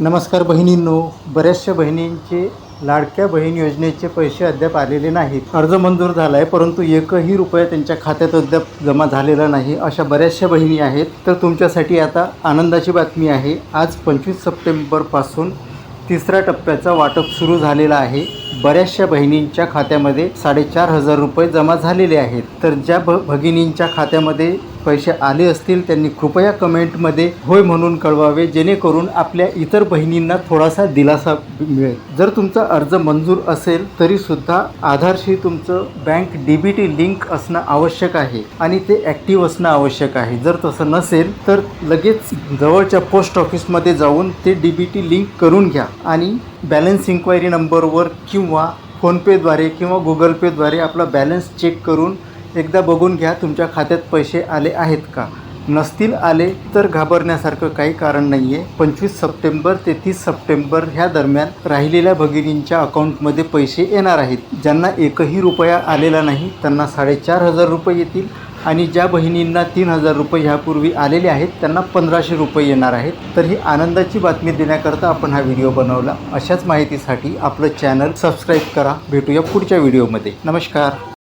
नमस्कार बहिणींनो बऱ्याचशा बहिणींचे लाडक्या बहीण योजनेचे पैसे अद्याप आलेले नाहीत. अर्ज मंजूर झाला आहे परंतु एकही रुपया त्यांच्या खात्यात अद्याप जमा झालेला नाही. अशा बऱ्याचशा बहिणी आहेत. तर तुमच्यासाठी आता आनंदाची बातमी आहे. आज पंचवीस सप्टेंबरपासून तिसऱ्या टप्प्याचा वाटप सुरू झालेला आहे. बऱ्याचशा बहिणींच्या खात्यामध्ये साडेचार हजार रुपये जमा झालेले आहेत. तर ज्या भ भगिनींच्या खात्यामध्ये पैसे आले असतील त्यांनी कृपया कमेंटमध्ये होय म्हणून कळवावे जेणेकरून आपल्या इतर बहिणींना थोडासा दिलासा मिळेल. जर तुमचा अर्ज मंजूर असेल तरीसुद्धा आधारशी तुमचं bank D B T link असणं आवश्यक आहे आणि ते ॲक्टिव्ह असणं आवश्यक आहे. जर तसं नसेल तर लगेच जवळच्या पोस्ट ऑफिसमध्ये जाऊन ते डी बी टी लिंक करून घ्या आणि बॅलन्स इन्क्वायरी नंबरवर किंवा किंवा फोनपेद्वारे किंवा गुगल पेद्वारे आपला बॅलन्स चेक करून एकदा बघून घ्या तुमच्या खात्यात पैसे आले आहेत का? नसतील आले तर घाबरण्यासारखं काही कारण नाही आहे पंचवीस सप्टेंबर ते तीस सप्टेंबर ह्या दरम्यान राहिलेल्या भगिनींच्या अकाउंटमध्ये पैसे येणार आहेत. ज्यांना एकही रुपया आलेला नाही त्यांना साडेचार हजार रुपये येतील. आणि ज्या बहिणींना तीन हजार रुपये ह्यापूर्वी आलेले आहेत त्यांना पंधराशे रुपये येणार आहेत. तर ही आनंदाची बातमी देण्याकरता आपण हा व्हिडिओ बनवला. अशाच माहितीसाठी आपलं चॅनल सबस्क्राईब करा. भेटूया पुढच्या व्हिडिओमध्ये. नमस्कार.